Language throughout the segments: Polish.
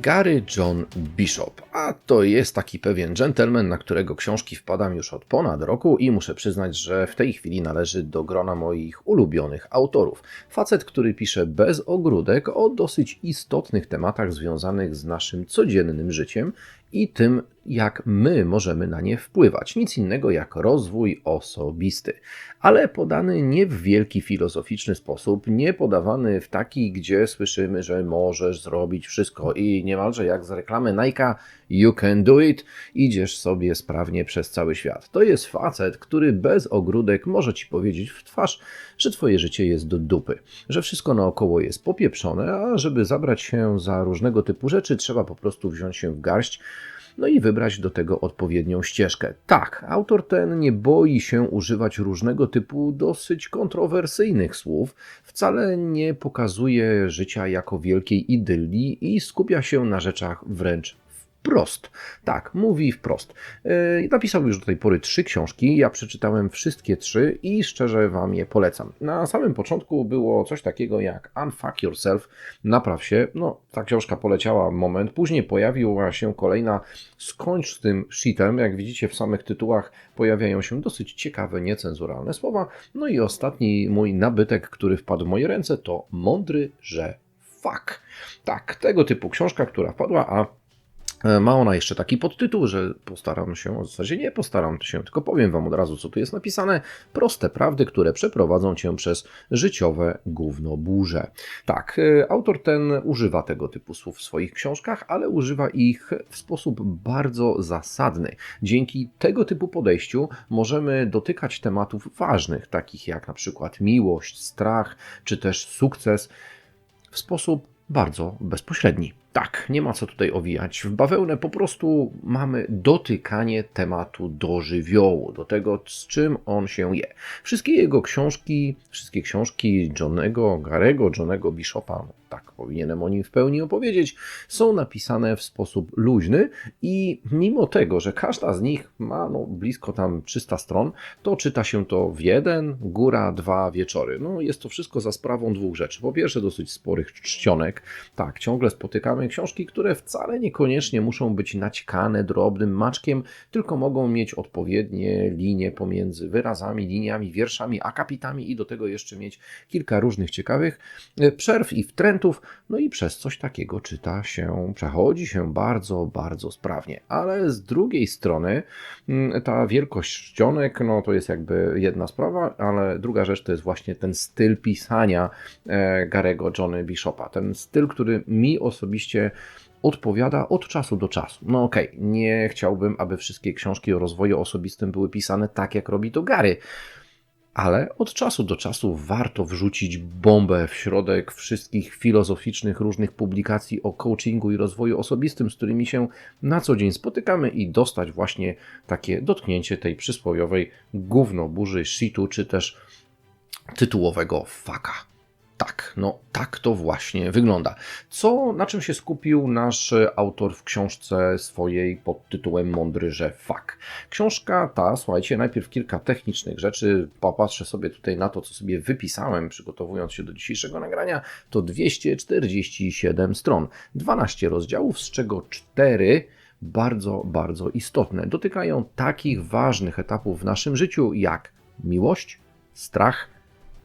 Gary John Bishop, a to jest taki pewien gentleman, na którego książki wpadam już od ponad roku i muszę przyznać, że w tej chwili należy do grona moich ulubionych autorów. Facet, który pisze bez ogródek o dosyć istotnych tematach związanych z naszym codziennym życiem i tym, jak my możemy na nie wpływać. Nic innego jak rozwój osobisty, ale podany nie w wielki filozoficzny sposób, nie podawany w taki, gdzie słyszymy, że możesz zrobić wszystko i niemalże jak z reklamy Nike, you can do it, idziesz sobie sprawnie przez cały świat. To jest facet, który bez ogródek może ci powiedzieć w twarz, że twoje życie jest do dupy, że wszystko naokoło jest popieprzone, a żeby zabrać się za różnego typu rzeczy, trzeba po prostu wziąć się w garść no i wybrać do tego odpowiednią ścieżkę. Tak, autor ten nie boi się używać różnego typu dosyć kontrowersyjnych słów, wcale nie pokazuje życia jako wielkiej idylii i skupia się na rzeczach wręcz wprost. Tak, mówi wprost. Yy, napisał już do tej pory trzy książki. Ja przeczytałem wszystkie trzy i szczerze Wam je polecam. Na samym początku było coś takiego jak Unfuck Yourself, napraw się. No, ta książka poleciała moment. Później pojawiła się kolejna Skończ z tym shitem. Jak widzicie w samych tytułach pojawiają się dosyć ciekawe, niecenzuralne słowa. No i ostatni mój nabytek, który wpadł w moje ręce to Mądry, że fuck. Tak, tego typu książka, która wpadła, a ma ona jeszcze taki podtytuł, że postaram się, w zasadzie nie postaram się, tylko powiem Wam od razu, co tu jest napisane. Proste prawdy, które przeprowadzą Cię przez życiowe gówno burze. Tak, e, autor ten używa tego typu słów w swoich książkach, ale używa ich w sposób bardzo zasadny. Dzięki tego typu podejściu możemy dotykać tematów ważnych, takich jak na przykład miłość, strach, czy też sukces w sposób bardzo bezpośredni. Tak, nie ma co tutaj owijać. W bawełnę po prostu mamy dotykanie tematu do żywiołu, do tego, z czym on się je. Wszystkie jego książki, wszystkie książki Johnego Garego, Johnego Bishopa, tak powinienem o nim w pełni opowiedzieć, są napisane w sposób luźny i mimo tego, że każda z nich ma no, blisko tam 300 stron, to czyta się to w jeden, góra dwa wieczory. No, jest to wszystko za sprawą dwóch rzeczy. Po pierwsze, dosyć sporych czcionek. Tak, ciągle spotykamy książki, które wcale niekoniecznie muszą być naćkane drobnym maczkiem, tylko mogą mieć odpowiednie linie pomiędzy wyrazami, liniami, wierszami, akapitami i do tego jeszcze mieć kilka różnych ciekawych e, przerw i wtrętów, no i przez coś takiego czyta się, przechodzi się bardzo, bardzo sprawnie. Ale z drugiej strony mm, ta wielkość czcionek, no to jest jakby jedna sprawa, ale druga rzecz to jest właśnie ten styl pisania e, Garego Johnny Bishopa. Ten styl, który mi osobiście odpowiada od czasu do czasu. No okej, okay, nie chciałbym, aby wszystkie książki o rozwoju osobistym były pisane tak, jak robi to Gary ale od czasu do czasu warto wrzucić bombę w środek wszystkich filozoficznych różnych publikacji o coachingu i rozwoju osobistym, z którymi się na co dzień spotykamy i dostać właśnie takie dotknięcie tej przysłowiowej gówno burzy shitu, czy też tytułowego faka. Tak, no tak to właśnie wygląda. Co, na czym się skupił nasz autor w książce swojej pod tytułem Mądry, że fak. Książka ta, słuchajcie, najpierw kilka technicznych rzeczy, popatrzę sobie tutaj na to, co sobie wypisałem, przygotowując się do dzisiejszego nagrania, to 247 stron, 12 rozdziałów, z czego 4 bardzo, bardzo istotne. Dotykają takich ważnych etapów w naszym życiu jak miłość, strach,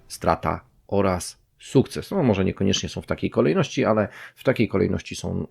strata oraz sukces. No, może niekoniecznie są w takiej kolejności, ale w takiej kolejności są,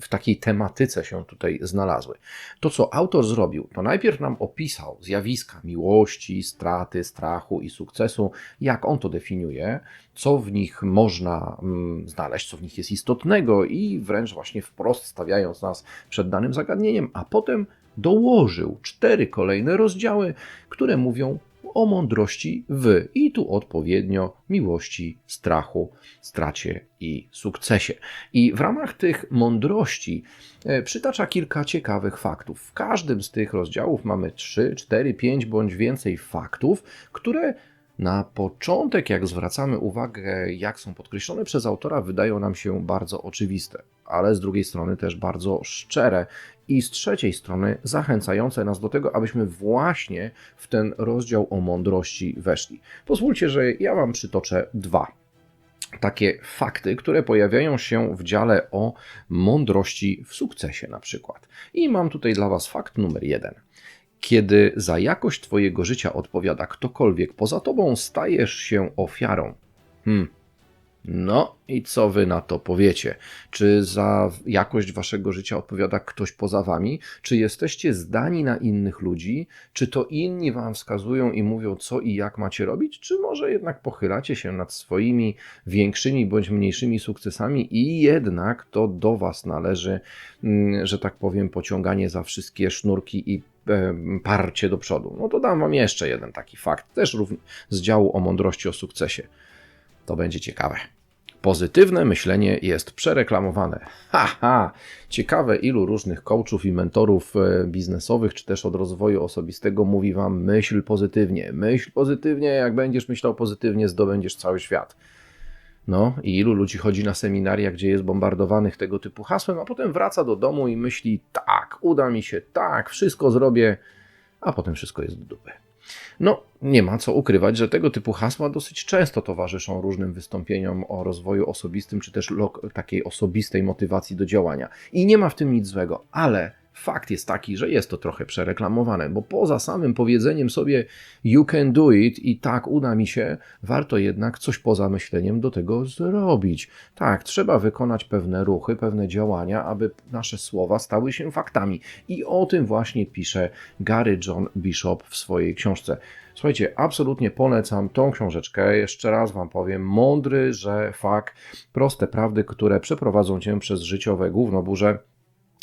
w takiej tematyce się tutaj znalazły. To, co autor zrobił, to najpierw nam opisał zjawiska miłości, straty, strachu i sukcesu, jak on to definiuje, co w nich można mm, znaleźć, co w nich jest istotnego i wręcz właśnie wprost stawiając nas przed danym zagadnieniem, a potem dołożył cztery kolejne rozdziały, które mówią o mądrości w i tu odpowiednio miłości, strachu, stracie i sukcesie. I w ramach tych mądrości e, przytacza kilka ciekawych faktów. W każdym z tych rozdziałów mamy 3, 4, 5 bądź więcej faktów, które na początek, jak zwracamy uwagę, jak są podkreślone przez autora, wydają nam się bardzo oczywiste, ale z drugiej strony też bardzo szczere i z trzeciej strony zachęcające nas do tego, abyśmy właśnie w ten rozdział o mądrości weszli. Pozwólcie, że ja Wam przytoczę dwa. takie fakty, które pojawiają się w dziale o mądrości w sukcesie na przykład. I mam tutaj dla Was fakt numer jeden. Kiedy za jakość Twojego życia odpowiada ktokolwiek poza Tobą, stajesz się ofiarą. Hmm. No i co wy na to powiecie? Czy za jakość waszego życia odpowiada ktoś poza wami? Czy jesteście zdani na innych ludzi? Czy to inni wam wskazują i mówią, co i jak macie robić? Czy może jednak pochylacie się nad swoimi większymi bądź mniejszymi sukcesami i jednak to do was należy, mm, że tak powiem, pociąganie za wszystkie sznurki i parcie do przodu? No to dam wam jeszcze jeden taki fakt, też z działu o mądrości o sukcesie. To będzie ciekawe. Pozytywne myślenie jest przereklamowane. Haha! Ciekawe, ilu różnych coachów i mentorów e, biznesowych, czy też od rozwoju osobistego mówi wam: myśl pozytywnie, myśl pozytywnie, jak będziesz myślał pozytywnie, zdobędziesz cały świat. No i ilu ludzi chodzi na seminaria, gdzie jest bombardowanych tego typu hasłem, a potem wraca do domu i myśli: tak, uda mi się, tak, wszystko zrobię, a potem wszystko jest do dupy. No, nie ma co ukrywać, że tego typu hasła dosyć często towarzyszą różnym wystąpieniom o rozwoju osobistym, czy też takiej osobistej motywacji do działania. I nie ma w tym nic złego, ale fakt jest taki, że jest to trochę przereklamowane, bo poza samym powiedzeniem sobie you can do it i tak uda mi się, warto jednak coś poza myśleniem do tego zrobić. Tak, trzeba wykonać pewne ruchy, pewne działania, aby nasze słowa stały się faktami. I o tym właśnie pisze Gary John Bishop w swojej książce. Słuchajcie, absolutnie polecam tą książeczkę. Jeszcze raz Wam powiem, mądry, że fakt, proste prawdy, które przeprowadzą Cię przez życiowe gównoburze.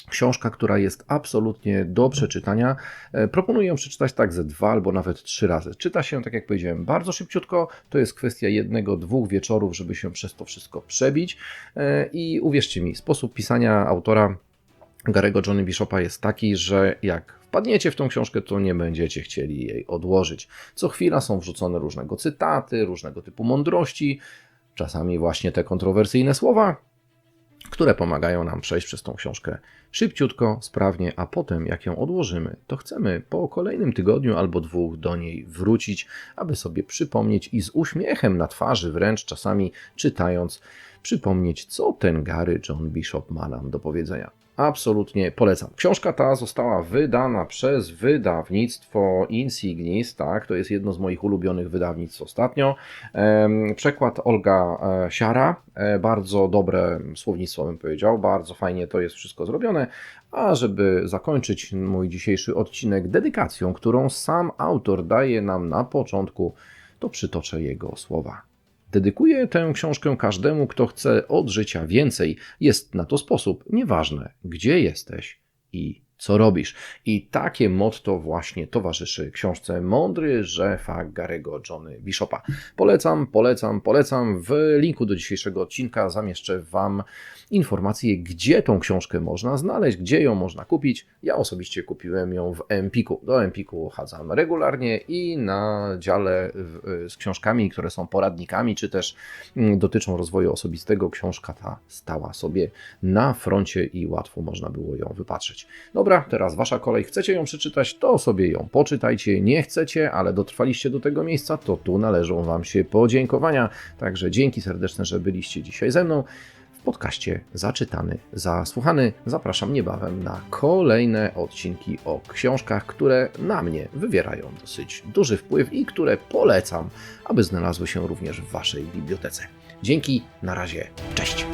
Książka, która jest absolutnie do przeczytania. E, Proponuję ją przeczytać tak ze dwa albo nawet trzy razy. Czyta się, tak jak powiedziałem, bardzo szybciutko. To jest kwestia jednego, dwóch wieczorów, żeby się przez to wszystko przebić. E, I uwierzcie mi, sposób pisania autora Garego Johnny Bishopa jest taki, że jak wpadniecie w tą książkę, to nie będziecie chcieli jej odłożyć. Co chwila są wrzucone różnego cytaty, różnego typu mądrości, czasami właśnie te kontrowersyjne słowa, które pomagają nam przejść przez tą książkę szybciutko, sprawnie, a potem jak ją odłożymy, to chcemy po kolejnym tygodniu albo dwóch do niej wrócić, aby sobie przypomnieć i z uśmiechem na twarzy wręcz czasami czytając, przypomnieć, co ten Gary John Bishop ma nam do powiedzenia. Absolutnie polecam. Książka ta została wydana przez wydawnictwo Insignis, tak, to jest jedno z moich ulubionych wydawnictw ostatnio. Przekład Olga e, Siara, e, bardzo dobre słownictwo bym powiedział, bardzo fajnie to jest wszystko zrobione. A żeby zakończyć mój dzisiejszy odcinek dedykacją, którą sam autor daje nam na początku, to przytoczę jego słowa. Dedykuję tę książkę każdemu, kto chce od życia więcej. Jest na to sposób, nieważne gdzie jesteś i co robisz. I takie motto właśnie towarzyszy książce Mądry, fakt Garego Johnny Bishopa. Polecam, polecam, polecam. W linku do dzisiejszego odcinka zamieszczę Wam informacje, gdzie tą książkę można znaleźć, gdzie ją można kupić. Ja osobiście kupiłem ją w Empiku. Do Empiku chadzam regularnie i na dziale w- z książkami, które są poradnikami, czy też mm, dotyczą rozwoju osobistego, książka ta stała sobie na froncie i łatwo można było ją wypatrzeć. Dobra, teraz Wasza kolej. Chcecie ją przeczytać, to sobie ją poczytajcie. Nie chcecie, ale dotrwaliście do tego miejsca, to tu należą Wam się podziękowania. Także dzięki serdeczne, że byliście dzisiaj ze mną podcaście Zaczytany, Zasłuchany. Zapraszam niebawem na kolejne odcinki o książkach, które na mnie wywierają dosyć duży wpływ i które polecam, aby znalazły się również w Waszej bibliotece. Dzięki, na razie, cześć!